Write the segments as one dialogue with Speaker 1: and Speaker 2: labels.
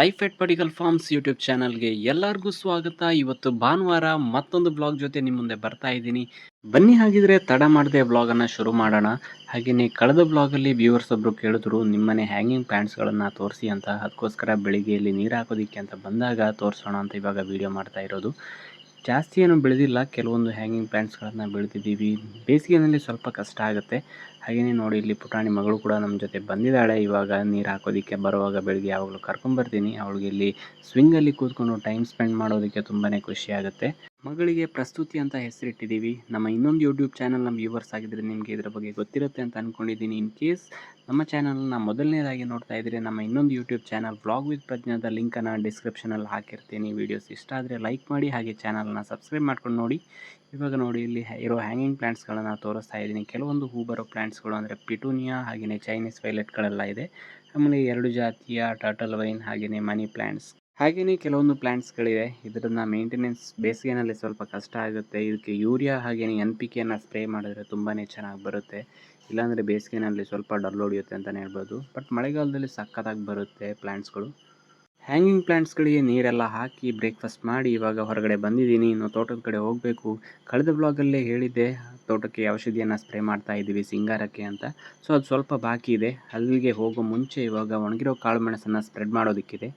Speaker 1: Life at particle farms YouTube ಚಾನಲ್ಗೆ ಎಲ್ಲರಿಗೂ ಸ್ವಾಗತ. ಇವತ್ತು ಭಾನುವಾರ ಮತ್ತೊಂದು ಬ್ಲಾಗ್ ಜೊತೆ ನಿಮ್ಮ ಮುಂದೆ ಬರ್ತಾ ಇದ್ದೀನಿ. ಬನ್ನಿ ಹಾಗಿದ್ರೆ ತಡ ಮಾಡದೆ ಬ್ಲಾಗನ್ನು ಶುರು ಮಾಡೋಣ. ಹಾಗೆಯೇ ಕಳೆದ ಬ್ಲಾಗಲ್ಲಿ ವ್ಯೂವರ್ಸ್ ಒಬ್ಬರು ಕೇಳಿದ್ರು ನಿಮ್ಮನೆ ಹ್ಯಾಂಗಿಂಗ್ ಪ್ಯಾಂಟ್ಸ್ಗಳನ್ನು ತೋರಿಸಿ ಅಂತ ಅದಕ್ಕೋಸ್ಕರ ಬೆಳಿಗ್ಗೆಯಲ್ಲಿ ನೀರು ಹಾಕೋದಿಕ್ಕೆ ಅಂತ ಬಂದಾಗ ತೋರಿಸೋಣ ಅಂತ ಇವಾಗ ವಿಡಿಯೋ ಮಾಡ್ತಾ ಇರೋದು. ಜಾಸ್ತಿ ಏನು ಬೆಳೆದಿಲ್ಲ. ಕೆಲವೊಂದು ಹ್ಯಾಂಗಿಂಗ್ ಪ್ಲ್ಯಾಂಟ್ಸ್ಗಳನ್ನು ಬೆಳೆದಿದ್ದೀವಿ. ಬೇಸಿಗೆಯಲ್ಲಿ ಸ್ವಲ್ಪ ಕಷ್ಟ ಆಗುತ್ತೆ. ಹಾಗೆಯೇ ನೋಡಿ, ಇಲ್ಲಿ ಪುಟಾಣಿ ಮಗಳು ಕೂಡ ನಮ್ಮ ಜೊತೆ ಬಂದಿದ್ದಾಳೆ. ಇವಾಗ ನೀರು ಹಾಕೋದಕ್ಕೆ ಬರುವಾಗ ಬೆಳಗ್ಗೆ ಯಾವಾಗಲೂ ಕರ್ಕೊಂಬರ್ತೀನಿ. ಅವಳಿಗೆ ಇಲ್ಲಿ ಸ್ವಿಂಗಲ್ಲಿ ಕೂತ್ಕೊಂಡು ಟೈಮ್ ಸ್ಪೆಂಡ್ ಮಾಡೋದಕ್ಕೆ ತುಂಬಾ ಖುಷಿ ಆಗುತ್ತೆ. ಮಗಳಿಗೆ ಪ್ರಸ್ತುತಿ ಅಂತ ಹೆಸರಿಟ್ಟಿದ್ದೀವಿ. ನಮ್ಮ ಇನ್ನೊಂದು ಯೂಟ್ಯೂಬ್ ಚಾನಲ್ ನಮ್ಮ ವ್ಯೂವರ್ಸ್ ಆಗಿದ್ರೆ ನಿಮಗೆ ಇದರ ಬಗ್ಗೆ ಗೊತ್ತಿರುತ್ತೆ ಅಂತ ಅಂದ್ಕೊಂಡಿದ್ದೀನಿ ಇನ್ ಕೇಸ್ ನಮ್ಮ ಚಾನಲ್ನ ಮೊದಲನೇದಾಗಿ ನೋಡ್ತಾ ಇದ್ದರೆ ನಮ್ಮ ಇನ್ನೊಂದು ಯೂಟ್ಯೂಬ್ ಚಾನಲ್ ವ್ಲಾಗ್ ವಿತ್ ಪ್ರಜ್ಞಾದ ಲಿಂಕನ್ನು ಡಿಸ್ಕ್ರಿಪ್ಷನಲ್ಲಿ ಹಾಕಿರ್ತೀನಿ. ವೀಡಿಯೋಸ್ ಇಷ್ಟ ಆದರೆ ಲೈಕ್ ಮಾಡಿ, ಹಾಗೆ ಚಾನಲ್ನ ಸಬ್ಸ್ಕ್ರೈಬ್ ಮಾಡ್ಕೊಂಡು ನೋಡಿ. ಇವಾಗ ನೋಡಿ, ಇಲ್ಲಿ ಇರೋ ಹ್ಯಾಂಗಿಂಗ್ ಪ್ಲ್ಯಾಂಟ್ಸ್ಗಳನ್ನು ತೋರಿಸ್ತಾ ಇದ್ದೀನಿ. ಕೆಲವೊಂದು ಹೂ ಬರೋ ಪ್ಲ್ಯಾಂಟ್ಸ್ಗಳು ಅಂದರೆ ಪಿಟೂನಿಯಾ ಹಾಗೆಯೇ ಚೈನೀಸ್ ವೈಲೆಟ್ಗಳೆಲ್ಲ ಇದೆ. ಆಮೇಲೆ ಎರಡು ಜಾತಿಯ ಟರ್ಟಲ್ ವೈನ್ ಹಾಗೆಯೇ ಮನಿ ಪ್ಲಾಂಟ್ಸ್ ಹಾಗೆಯೇ ಕೆಲವೊಂದು ಪ್ಲ್ಯಾಂಟ್ಸ್ಗಳಿವೆ ಇದನ್ನು ಮೇಂಟೆನೆನ್ಸ್ ಬೇಸಿಗೆನಲ್ಲಿ ಸ್ವಲ್ಪ ಕಷ್ಟ ಆಗುತ್ತೆ. ಇದಕ್ಕೆ ಯೂರಿಯಾ ಹಾಗೆಯೇ ಎನ್ ಪಿ ಕೆಯನ್ನು ಸ್ಪ್ರೇ ಮಾಡಿದ್ರೆ ತುಂಬಾ ಚೆನ್ನಾಗಿ ಬರುತ್ತೆ. ಇಲ್ಲಾಂದರೆ ಬೇಸಿಗೆನಲ್ಲಿ ಸ್ವಲ್ಪ ಡಲ್ ಹೊಡಿಯುತ್ತೆ ಅಂತಲೇ ಹೇಳ್ಬೋದು. ಬಟ್ ಮಳೆಗಾಲದಲ್ಲಿ ಸಖತ್ತಾಗಿ ಬರುತ್ತೆ ಪ್ಲ್ಯಾಂಟ್ಸ್ಗಳು ಹ್ಯಾಂಗಿಂಗ್ ಪ್ಲ್ಯಾಂಟ್ಸ್ಗಳಿಗೆ ನೀರೆಲ್ಲ ಹಾಕಿ ಬ್ರೇಕ್ಫಾಸ್ಟ್ ಮಾಡಿ ಇವಾಗ ಹೊರಗಡೆ ಬಂದಿದ್ದೀನಿ. ಇನ್ನು ತೋಟದ ಕಡೆ ಹೋಗಬೇಕು. ಕಳೆದ ಬ್ಲಾಗಲ್ಲೇ ಹೇಳಿದ್ದೆ, ತೋಟಕ್ಕೆ ಔಷಧಿಯನ್ನು ಸ್ಪ್ರೇ ಮಾಡ್ತಾ ಇದ್ದೀವಿ ಸಿಂಗಾರಕ್ಕೆ ಅಂತ. ಸೊ, ಅದು ಸ್ವಲ್ಪ ಬಾಕಿ ಇದೆ. ಅಲ್ಲಿಗೆ ಹೋಗೋ ಮುಂಚೆ ಇವಾಗ ಒಣಗಿರೋ ಕಾಳು ಮೆಣಸನ್ನು ಸ್ಪ್ರೆಡ್ ಮಾಡೋದಕ್ಕಿದೆ.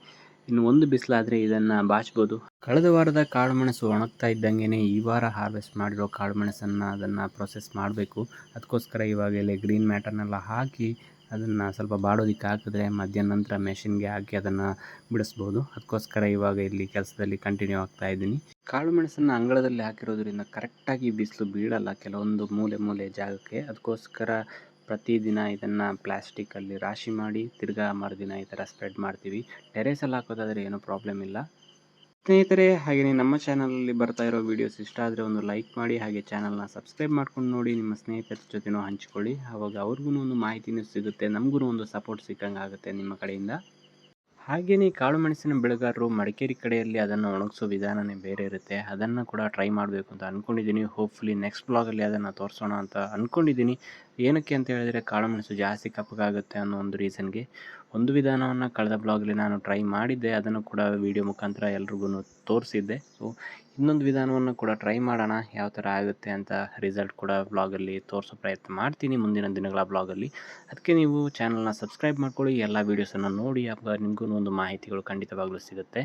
Speaker 1: ಇನ್ನು ಒಂದು ಬಿಸಿಲಾದರೆ ಇದನ್ನು ಬಾಚ್ಬೋದು. ಕಳೆದ ವಾರದ ಕಾಳು ಮೆಣಸು ಒಣಗ್ತಾ ಇದ್ದಂಗೆ ಈ ವಾರ ಹಾರ್ವೆಸ್ಟ್ ಮಾಡಿರೋ ಕಾಳು ಮೆಣಸನ್ನು ಅದನ್ನು ಪ್ರೊಸೆಸ್ ಮಾಡಬೇಕು. ಅದಕ್ಕೋಸ್ಕರ ಇವಾಗ ಇಲ್ಲಿ ಗ್ರೀನ್ ಮ್ಯಾಟರ್ನೆಲ್ಲ ಹಾಕಿ ಅದನ್ನು ಸ್ವಲ್ಪ ಬಾಡೋದಕ್ಕೆ ಹಾಕಿದ್ರೆ ಮಧ್ಯಾಹ್ನ ನಂತರ ಮೆಷಿನ್ಗೆ ಹಾಕಿ ಅದನ್ನು ಬಿಡಿಸ್ಬೋದು. ಅದಕ್ಕೋಸ್ಕರ ಇವಾಗ ಇಲ್ಲಿ ಕೆಲಸದಲ್ಲಿ ಕಂಟಿನ್ಯೂ ಆಗ್ತಾ ಇದ್ದೀನಿ. ಕಾಳು ಮೆಣಸನ್ನು ಅಂಗಳದಲ್ಲಿ ಹಾಕಿರೋದ್ರಿಂದ ಕರೆಕ್ಟಾಗಿ ಬಿಸಿಲು ಬೀಳಲ್ಲ. ಕೆಲವೊಂದು ಮೂಲೆ ಮೂಲೆ ಜಾಗಕ್ಕೆ. ಅದಕ್ಕೋಸ್ಕರ ಪ್ರತಿದಿನ ಇದನ್ನು ಪ್ಲ್ಯಾಸ್ಟಿಕ್ಕಲ್ಲಿ ರಾಶಿ ಮಾಡಿ ತಿರ್ಗಾ ಮರುದಿನ ಈ ಥರ ಸ್ಪ್ರೆಡ್ ಮಾಡ್ತೀವಿ. ಟೆರೇಸಲ್ಲಿ ಹಾಕೋದಾದರೆ ಏನೂ ಪ್ರಾಬ್ಲಮ್ ಇಲ್ಲ. ಸ್ನೇಹಿತರೆ ಹಾಗೆಯೇ ನಮ್ಮ ಚಾನಲಲ್ಲಿ ಬರ್ತಾ ಇರೋ ವೀಡಿಯೋಸ್ ಇಷ್ಟ ಆದರೆ ಒಂದು ಲೈಕ್ ಮಾಡಿ, ಹಾಗೆ ಚಾನಲ್ನ ಸಬ್ಸ್ಕ್ರೈಬ್ ಮಾಡ್ಕೊಂಡು ನೋಡಿ, ನಿಮ್ಮ ಸ್ನೇಹಿತರ ಜೊತೆನೂ ಹಂಚ್ಕೊಳ್ಳಿ. ಆವಾಗ ಅವ್ರಿಗೂ ಒಂದು ಮಾಹಿತಿನೂ ಸಿಗುತ್ತೆ ನಮಗೂ ಒಂದು ಸಪೋರ್ಟ್ ಸಿಕ್ಕಂಗೆ ಆಗುತ್ತೆ ನಿಮ್ಮ ಕಡೆಯಿಂದ. ಹಾಗೆಯೇ ಕಾಳು ಮೆಣಸಿನ ಬೆಳೆಗಾರರು ಮಡಿಕೇರಿ ಕಡೆಯಲ್ಲಿ ಅದನ್ನು ಒಣಗಿಸೋ ವಿಧಾನನೇ ಬೇರೆ ಇರುತ್ತೆ. ಅದನ್ನು ಕೂಡ ಟ್ರೈ ಮಾಡಬೇಕು ಅಂತ ಅಂದ್ಕೊಂಡಿದ್ದೀನಿ ಹೋಪ್ಫುಲಿ ನೆಕ್ಸ್ಟ್ ಬ್ಲಾಗಲ್ಲಿ ಅದನ್ನು ತೋರಿಸೋಣ ಅಂತ ಅಂದ್ಕೊಂಡಿದ್ದೀನಿ ಏನಕ್ಕೆ ಅಂತ ಹೇಳಿದರೆ ಕಾಳು ಮೆಣಸು ಜಾಸ್ತಿ ಕಪ್ಪಗಾಗುತ್ತೆ ಅನ್ನೋ ಒಂದು ರೀಸನ್ಗೆ ಒಂದು ವಿಧಾನವನ್ನು ಕಳೆದ ಬ್ಲಾಗಲ್ಲಿ ನಾನು ಟ್ರೈ ಮಾಡಿದ್ದೆ. ಅದನ್ನು ಕೂಡ ವಿಡಿಯೋ ಮುಖಾಂತರ ಎಲ್ರಿಗೂ ತೋರಿಸಿದ್ದೆ. ಸೊ ಇನ್ನೊಂದು ವಿಧಾನವನ್ನು ಕೂಡ ಟ್ರೈ ಮಾಡೋಣ. ಯಾವ ಥರ ಆಗುತ್ತೆ ಅಂತ ರಿಸಲ್ಟ್ ಕೂಡ ಬ್ಲಾಗಲ್ಲಿ ತೋರಿಸೋ ಪ್ರಯತ್ನ ಮಾಡ್ತೀನಿ ಮುಂದಿನ ದಿನಗಳ ಬ್ಲಾಗಲ್ಲಿ ಅದಕ್ಕೆ ನೀವು ಚಾನಲ್ನ ಸಬ್ಸ್ಕ್ರೈಬ್ ಮಾಡ್ಕೊಳ್ಳಿ. ಎಲ್ಲ ವೀಡಿಯೋಸನ್ನು ನೋಡಿ. ಆಗ ನಿಮಗೂ ಒಂದು ಮಾಹಿತಿಗಳು ಖಂಡಿತವಾಗ್ಲೂ ಸಿಗುತ್ತೆ.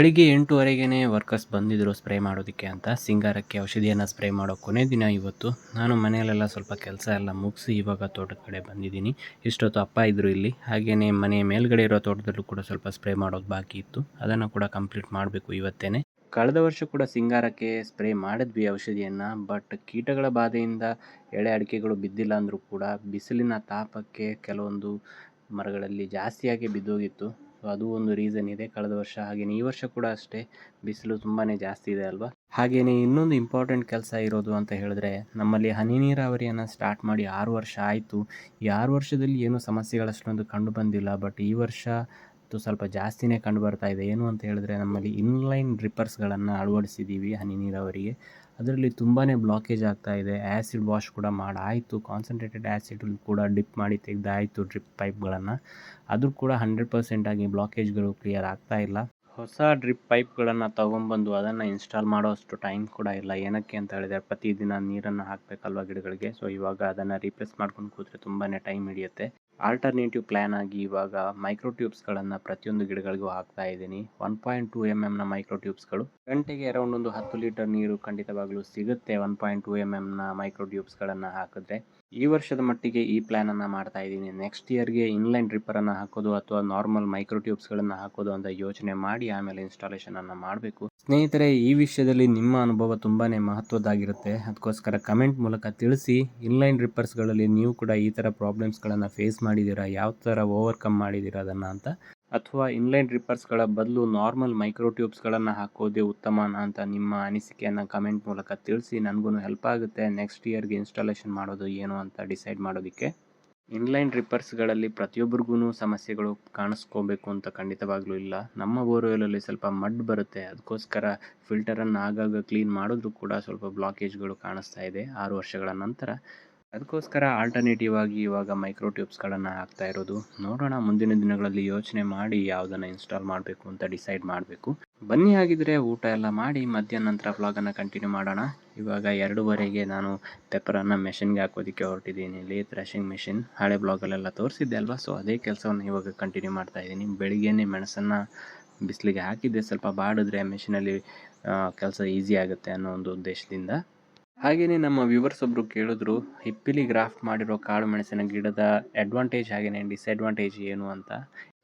Speaker 1: ಬೆಳಿಗ್ಗೆ ಎಂಟೂವರೆಗೇ ವರ್ಕರ್ಸ್ ಬಂದಿದ್ದರು ಸ್ಪ್ರೇ ಮಾಡೋದಕ್ಕೆ ಅಂತ. ಸಿಂಗಾರಕ್ಕೆ ಔಷಧಿಯನ್ನು ಸ್ಪ್ರೇ ಮಾಡೋ ಕೊನೆ ದಿನ ಇವತ್ತು. ನಾನು ಮನೆಯಲ್ಲೆಲ್ಲ ಸ್ವಲ್ಪ ಕೆಲಸ ಎಲ್ಲ ಮುಗಿಸಿ ಇವಾಗ ತೋಟದ ಕಡೆ ಬಂದಿದ್ದೀನಿ. ಇಷ್ಟೊತ್ತು ಅಪ್ಪ ಇದ್ದರು ಇಲ್ಲಿ. ಹಾಗೆಯೇ ಮನೆ ಮೇಲ್ಗಡೆ ಇರೋ ತೋಟದಲ್ಲೂ ಕೂಡ ಸ್ವಲ್ಪ ಸ್ಪ್ರೇ ಮಾಡೋದು ಬಾಕಿ ಇತ್ತು. ಅದನ್ನು ಕೂಡ ಕಂಪ್ಲೀಟ್ ಮಾಡಬೇಕು ಇವತ್ತೇ ಕಳೆದ ವರ್ಷ ಕೂಡ ಸಿಂಗಾರಕ್ಕೆ ಸ್ಪ್ರೇ ಮಾಡಿದ್ವಿ ಔಷಧಿಯನ್ನು. ಬಟ್ ಕೀಟಗಳ ಬಾಧೆಯಿಂದ ಎಳೆ ಅಡಿಕೆಗಳು ಬಿದ್ದಿಲ್ಲ ಅಂದರೂ ಕೂಡ ಬಿಸಿಲಿನ ತಾಪಕ್ಕೆ ಕೆಲವೊಂದು ಮರಗಳಲ್ಲಿ ಜಾಸ್ತಿಯಾಗಿ ಬಿದ್ದೋಗಿತ್ತು. ಅದು ಒಂದು ರೀಸನ್ ಇದೆ. ಕಳೆದ ವರ್ಷ ಹಾಗೆಯೇ ಈ ವರ್ಷ ಕೂಡ ಅಷ್ಟೇ. ಬಿಸಿಲು ತುಂಬಾ ಜಾಸ್ತಿ ಇದೆ ಅಲ್ವಾ? ಹಾಗೆಯೇ ಇನ್ನೊಂದು ಇಂಪಾರ್ಟೆಂಟ್ ಕೆಲಸ ಇರೋದು ಅಂತ ಹೇಳಿದ್ರೆ, ನಮ್ಮಲ್ಲಿ ಹನಿ ನೀರಾವರಿಯನ್ನು ಸ್ಟಾರ್ಟ್ ಮಾಡಿ ಆರು ವರ್ಷ ಆಯಿತು. ಈ ಆರು ವರ್ಷದಲ್ಲಿ ಏನೂ ಸಮಸ್ಯೆಗಳಷ್ಟೊಂದು ಕಂಡು ಬಂದಿಲ್ಲ. ಬಟ್ ಈ ವರ್ಷ ಸ್ವಲ್ಪ ಜಾಸ್ತಿನೇ ಕಂಡು ಬರ್ತಾ ಇದೆ. ಏನು ಅಂತ ಹೇಳಿದ್ರೆ ನಮ್ಮಲ್ಲಿ ಇನ್ಲೈನ್ ಡ್ರಿಪ್ಪರ್ಸ್ಗಳನ್ನು ಅಳವಡಿಸಿದ್ದೀವಿ ಹನಿ ನೀರಾವರಿಗೆ. ಅದರಲ್ಲಿ ತುಂಬಾ ಬ್ಲಾಕೇಜ್ ಆಗ್ತಾ ಇದೆ. ಆ್ಯಸಿಡ್ ವಾಶ್ ಕೂಡ ಮಾಡಾಯಿತು. ಕಾನ್ಸಂಟ್ರೇಟೆಡ್ ಆ್ಯಸಿಡ್ ಕೂಡ ಡಿಪ್ ಮಾಡಿ ತೆಗೆದಾಯಿತು ಡ್ರಿಪ್ ಪೈಪ್ಗಳನ್ನು ಅದು ಕೂಡ ಹಂಡ್ರೆಡ್ ಪರ್ಸೆಂಟಾಗಿ ಬ್ಲಾಕೇಜ್ಗಳು ಕ್ಲಿಯರ್ ಆಗ್ತಾ ಇಲ್ಲ. ಹೊಸ ಡ್ರಿಪ್ ಪೈಪ್ಗಳನ್ನು ತೊಗೊಂಬಂದು ಅದನ್ನು ಇನ್ಸ್ಟಾಲ್ ಮಾಡೋಷ್ಟು ಟೈಮ್ ಕೂಡ ಇಲ್ಲ. ಏನಕ್ಕೆ ಅಂತ ಹೇಳಿದರೆ ಪ್ರತಿದಿನ ನೀರನ್ನು ಹಾಕಬೇಕಲ್ವ ಗಿಡಗಳಿಗೆ? ಸೊ ಇವಾಗ ಅದನ್ನು ರೀಪ್ಲೇಸ್ ಮಾಡ್ಕೊಂಡು ಕೂತ್ರೆ ತುಂಬಾ ಟೈಮ್ ಹಿಡಿಯುತ್ತೆ. ಆಲ್ಟರ್ನೇಟಿವ್ ಪ್ಲ್ಯಾನ್ ಆಗಿ ಇವಾಗ ಮೈಕ್ರೋ ಟ್ಯೂಬ್ಸ್ಗಳನ್ನು ಪ್ರತಿಯೊಂದು ಗಿಡಗಳಿಗೂ ಹಾಕ್ತಾ ಇದ್ದೀನಿ. ಒನ್ ಪಾಯಿಂಟ್ ಟೂ ಎಂ ಎಮ್ನ ಮೈಕ್ರೋ ಟ್ಯೂಬ್ಸ್ಗಳು ಗಂಟೆಗೆ ಅರೌಂಡ್ ಒಂದು ಹತ್ತು ಲೀಟರ್ ನೀರು ಖಂಡಿತವಾಗಲೂ ಸಿಗುತ್ತೆ ಒನ್ ಪಾಯಿಂಟ್ ಟೂ ಎಂ ಎಮ್ನ ಮೈಕ್ರೋ ಟ್ಯೂಬ್ಸ್ಗಳನ್ನು ಹಾಕಿದ್ರೆ. ಈ ವರ್ಷದ ಮಟ್ಟಿಗೆ ಈ ಪ್ಲ್ಯಾನನ್ನು ಮಾಡ್ತಾ ಇದ್ದೀನಿ. ನೆಕ್ಸ್ಟ್ ಇಯರ್ಗೆ ಇನ್ಲೈನ್ ಡ್ರಿಪ್ಪರನ್ನು ಹಾಕೋದು ಅಥವಾ ನಾರ್ಮಲ್ ಮೈಕ್ರೋ ಟ್ಯೂಬ್ಸ್ಗಳನ್ನು ಹಾಕೋದು ಅಂತ ಯೋಚನೆ ಮಾಡಿ ಆಮೇಲೆ ಇನ್ಸ್ಟಾಲೇಷನನ್ನು ಮಾಡಬೇಕು. ಸ್ನೇಹಿತರೆ, ಈ ವಿಷಯದಲ್ಲಿ ನಿಮ್ಮ ಅನುಭವ ತುಂಬಾ ಮಹತ್ವದ್ದಾಗಿರುತ್ತೆ. ಅದಕ್ಕೋಸ್ಕರ ಕಮೆಂಟ್ ಮೂಲಕ ತಿಳಿಸಿ. ಇನ್ಲೈನ್ ರಿಪ್ಪರ್ಸ್ಗಳಲ್ಲಿ ನೀವು ಕೂಡ ಈ ಥರ ಪ್ರಾಬ್ಲಮ್ಸ್ಗಳನ್ನು ಫೇಸ್ ಮಾಡಿದ್ದೀರಾ ಯಾವ ಥರ ಓವರ್ಕಮ್ ಮಾಡಿದ್ದೀರಾ ಅದನ್ನು ಅಂತ? ಅಥವಾ ಇನ್ಲೈನ್ ರಿಪ್ಪರ್ಸ್ಗಳ ಬದಲು ನಾರ್ಮಲ್ ಮೈಕ್ರೋ ಟ್ಯೂಬ್ಸ್ಗಳನ್ನು ಹಾಕೋದೇ ಉತ್ತಮನಾ ಅಂತ ನಿಮ್ಮ ಅನಿಸಿಕೆಯನ್ನು ಕಮೆಂಟ್ ಮೂಲಕ ತಿಳಿಸಿ. ನನಗೂ ಹೆಲ್ಪ್ ಆಗುತ್ತೆ. ನೆಕ್ಸ್ಟ್ ಇಯರ್ಗೆ ಇನ್ಸ್ಟಾಲೇಷನ್ ಮಾಡೋದು ಏನು ಅಂತ ಡಿಸೈಡ್ ಮಾಡೋದಕ್ಕೆ. ಇನ್ಲೈನ್ ರಿಪ್ಪರ್ಸ್ಗಳಲ್ಲಿ ಪ್ರತಿಯೊಬ್ಬರಿಗೂ ಸಮಸ್ಯೆಗಳು ಕಾಣಿಸ್ಕೋಬೇಕು ಅಂತ ಖಂಡಿತವಾಗ್ಲೂ ಇಲ್ಲ. ನಮ್ಮ ಬೋರ್ವೆಲಲ್ಲಿ ಸ್ವಲ್ಪ ಮಡ್ ಬರುತ್ತೆ. ಅದಕ್ಕೋಸ್ಕರ ಫಿಲ್ಟರನ್ನು ಆಗಾಗ ಕ್ಲೀನ್ ಮಾಡಿದ್ರೂ ಕೂಡ ಸ್ವಲ್ಪ ಬ್ಲಾಕೇಜ್ಗಳು ಕಾಣಿಸ್ತಾ ಇದೆ. ಆರು ವರ್ಷಗಳ ನಂತರ. ಅದಕ್ಕೋಸ್ಕರ ಆಲ್ಟರ್ನೇಟಿವ್ ಆಗಿ ಇವಾಗ ಮೈಕ್ರೋ ಟ್ಯೂಬ್ಸ್ಗಳನ್ನು ಹಾಕ್ತಾ ಇರೋದು. ನೋಡೋಣ, ಮುಂದಿನ ದಿನಗಳಲ್ಲಿ ಯೋಚನೆ ಮಾಡಿ ಯಾವುದನ್ನು ಇನ್ಸ್ಟಾಲ್ ಮಾಡಬೇಕು ಅಂತ ಡಿಸೈಡ್ ಮಾಡಬೇಕು. ಬನ್ನಿ ಹಾಗಿದ್ರೆ ಊಟ ಎಲ್ಲ ಮಾಡಿ ಮಧ್ಯಾಹ್ನ ನಂತರ ವ್ಲಾಗನ್ನು ಕಂಟಿನ್ಯೂ ಮಾಡೋಣ. ಇವಾಗ ಎರಡೂವರೆಗೆ ನಾನು ಪೆಪ್ಪರನ್ನು ಮೆಷಿನ್ಗೆ ಹಾಕೋದಕ್ಕೆ ಹೊರಟಿದ್ದೀನಿ. ಇಲ್ಲಿ ರಶಿಂಗ್ ಮೆಷಿನ್ ಹಳೆ ಬ್ಲಾಗಲ್ಲೆಲ್ಲ ತೋರಿಸಿದ್ದೆ ಅಲ್ವಾ? ಸೊ ಅದೇ ಕೆಲಸವನ್ನು ಇವಾಗ ಕಂಟಿನ್ಯೂ ಮಾಡ್ತಾ ಇದ್ದೀನಿ. ಬೆಳಿಗ್ಗೆನೇ ಮೆಣಸನ್ನು ಬಿಸಿಲಿಗೆ ಹಾಕಿದ್ದೆ. ಸ್ವಲ್ಪ ಬಾಡಿದ್ರೆ ಮೆಷಿನಲ್ಲಿ ಕೆಲಸ ಈಸಿ ಆಗುತ್ತೆ ಅನ್ನೋ ಒಂದು ಉದ್ದೇಶದಿಂದ. ಹಾಗೆಯೇ ನಮ್ಮ ವ್ಯೂವರ್ಸ್ ಒಬ್ಬರು ಕೇಳಿದ್ರು ಹಿಪ್ಪಿಲಿ ಗ್ರಾಫ್ಟ್ ಮಾಡಿರೋ ಕಾಳು ಮೆಣಸಿನ ಗಿಡದ ಅಡ್ವಾಂಟೇಜ್ ಹಾಗೆಯೇ ಡಿಸ್ಅಡ್ವಾಂಟೇಜ್ ಏನು? ಅಂತ.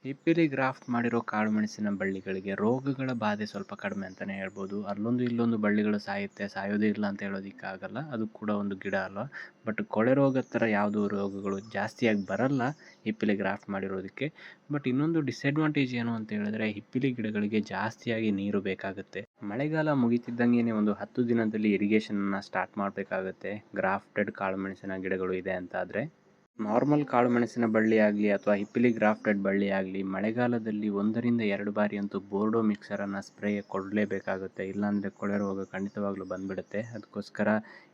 Speaker 1: ಹಿಪ್ಪಿಲಿ ಗ್ರಾಫ್ಟ್ ಮಾಡಿರೋ ಕಾಳು ಮೆಣಸಿನ ಬಳ್ಳಿಗಳಿಗೆ ರೋಗಗಳ ಬಾಧೆ ಸ್ವಲ್ಪ ಕಡಿಮೆ ಅಂತಲೇ ಹೇಳ್ಬೋದು. ಅಲ್ಲೊಂದು ಇಲ್ಲೊಂದು ಬಳ್ಳಿಗಳು ಸಾಯುತ್ತೆ, ಸಾಯೋದೇ ಇಲ್ಲ ಅಂತ ಹೇಳೋದಕ್ಕಾಗಲ್ಲ. ಅದು ಕೂಡ ಒಂದು ಗಿಡ ಅಲ್ವಾ? ಬಟ್ ಕೊಳೆ ರೋಗದ ಥರ ಯಾವುದೂ ರೋಗಗಳು ಜಾಸ್ತಿಯಾಗಿ ಬರಲ್ಲ ಹಿಪ್ಪಿಲಿ ಗ್ರಾಫ್ಟ್ ಮಾಡಿರೋದಕ್ಕೆ. ಬಟ್ ಇನ್ನೊಂದು ಡಿಸ್ಅಡ್ವಾಂಟೇಜ್ ಏನು ಅಂತ ಹೇಳಿದ್ರೆ ಹಿಪ್ಪಿಲಿ ಗಿಡಗಳಿಗೆ ಜಾಸ್ತಿಯಾಗಿ ನೀರು ಬೇಕಾಗುತ್ತೆ. ಮಳೆಗಾಲ ಮುಗಿತಿದ್ದಂಗೆ ಒಂದು ಹತ್ತು ದಿನದಲ್ಲಿ ಇರಿಗೇಷನನ್ನು ಸ್ಟಾರ್ಟ್ ಮಾಡಬೇಕಾಗುತ್ತೆ. ಗ್ರಾಫ್ಟೆಡ್ ಕಾಳು ಮೆಣಸಿನ ಗಿಡಗಳು ಇದೆ ಅಂತಾದರೆ. ನಾರ್ಮಲ್ ಕಾಳು ಮೆಣಸಿನ ಬಳ್ಳಿ ಆಗಲಿ ಅಥವಾ ಹಿಪ್ಪಿಲಿ ಗ್ರಾಫ್ಟೆಡ್ ಬಳ್ಳಿ ಆಗಲಿ, ಮಳೆಗಾಲದಲ್ಲಿ ಒಂದರಿಂದ ಎರಡು ಬಾರಿ ಅಂತೂ ಬೋರ್ಡೋ ಮಿಕ್ಸರನ್ನು ಸ್ಪ್ರೇ ಕೊಡಲೇಬೇಕಾಗುತ್ತೆ. ಇಲ್ಲಾಂದರೆ ಕೊಳೆ ರೋಗ ಖಂಡಿತವಾಗ್ಲೂ ಬಂದುಬಿಡುತ್ತೆ. ಅದಕ್ಕೋಸ್ಕರ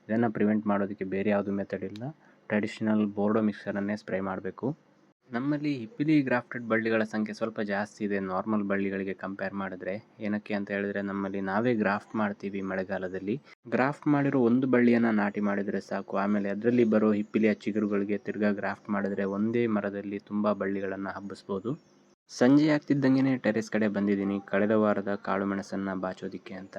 Speaker 1: ಇದನ್ನು ಪ್ರಿವೆಂಟ್ ಮಾಡೋದಕ್ಕೆ ಬೇರೆ ಯಾವುದೂ ಮೆಥಡ್ ಇಲ್ಲ. ಟ್ರೆಡಿಷ್ನಲ್ ಬೋರ್ಡೋ ಮಿಕ್ಸರನ್ನೇ ಸ್ಪ್ರೇ ಮಾಡಬೇಕು. ನಮ್ಮಲ್ಲಿ ಹಿಪ್ಪಿಲಿ ಗ್ರಾಫ್ಟೆಡ್ ಬಳ್ಳಿಗಳ ಸಂಖ್ಯೆ ಸ್ವಲ್ಪ ಜಾಸ್ತಿ ಇದೆ. ನಾರ್ಮಲ್ ಬಳ್ಳಿಗಳಿಗೆ ಕಂಪೇರ್ ಮಾಡಿದ್ರೆ ಏನಕ್ಕೆ ಅಂತ ಹೇಳಿದ್ರೆ ನಮ್ಮಲ್ಲಿ ನಾವೇ ಗ್ರಾಫ್ಟ್ ಮಾಡ್ತೀವಿ ಮಳೆಗಾಲದಲ್ಲಿ. ಗ್ರಾಫ್ಟ್ ಮಾಡಿರೋ ಒಂದು ಬಳ್ಳಿಯನ್ನು ನಾಟಿ ಮಾಡಿದರೆ ಸಾಕು. ಆಮೇಲೆ ಅದರಲ್ಲಿ ಬರೋ ಹಿಪ್ಪಿಲಿಯ ಚಿಗುರುಗಳಿಗೆ ತಿರ್ಗಾ ಗ್ರಾಫ್ಟ್ ಮಾಡಿದ್ರೆ ಒಂದೇ ಮರದಲ್ಲಿ ತುಂಬ ಬಳ್ಳಿಗಳನ್ನು ಹಬ್ಬಿಸ್ಬೋದು. ಸಂಜೆ ಆಗ್ತಿದ್ದಂಗೆ ಟೆರೆಸ್ ಕಡೆ ಬಂದಿದ್ದೀನಿ. ಕಳೆದ ವಾರದ ಕಾಳು ಮೆಣಸನ್ನು ಬಾಚೋದಿಕ್ಕೆ ಅಂತ.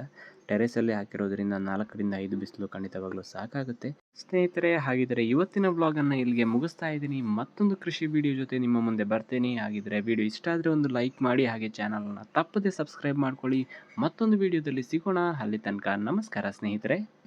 Speaker 1: ಟೆರೆಸಲ್ಲಿ ಹಾಕಿರೋದ್ರಿಂದ ನಾಲ್ಕರಿಂದ ಐದು ಬಿಸಿಲು ಖಂಡಿತವಾಗ್ಲೂ ಸಾಕಾಗುತ್ತೆ. ಸ್ನೇಹಿತರೆ, ಹಾಗಿದ್ರೆ ಇವತ್ತಿನ ಬ್ಲಾಗನ್ನು ಇಲ್ಲಿಗೆ ಮುಗಿಸ್ತಾ ಇದ್ದೀನಿ. ಮತ್ತೊಂದು ಕೃಷಿ ವಿಡಿಯೋ ಜೊತೆ ನಿಮ್ಮ ಮುಂದೆ ಬರ್ತೇನೆ. ಹಾಗಿದ್ರೆ ವಿಡಿಯೋ ಇಷ್ಟ ಆದರೆ ಒಂದು ಲೈಕ್ ಮಾಡಿ, ಹಾಗೆ ಚಾನಲನ್ನು ತಪ್ಪದೆ ಸಬ್ಸ್ಕ್ರೈಬ್ ಮಾಡ್ಕೊಳ್ಳಿ. ಮತ್ತೊಂದು ವಿಡಿಯೋದಲ್ಲಿ ಸಿಗೋಣ. ಅಲ್ಲಿ ತನಕ ನಮಸ್ಕಾರ ಸ್ನೇಹಿತರೆ.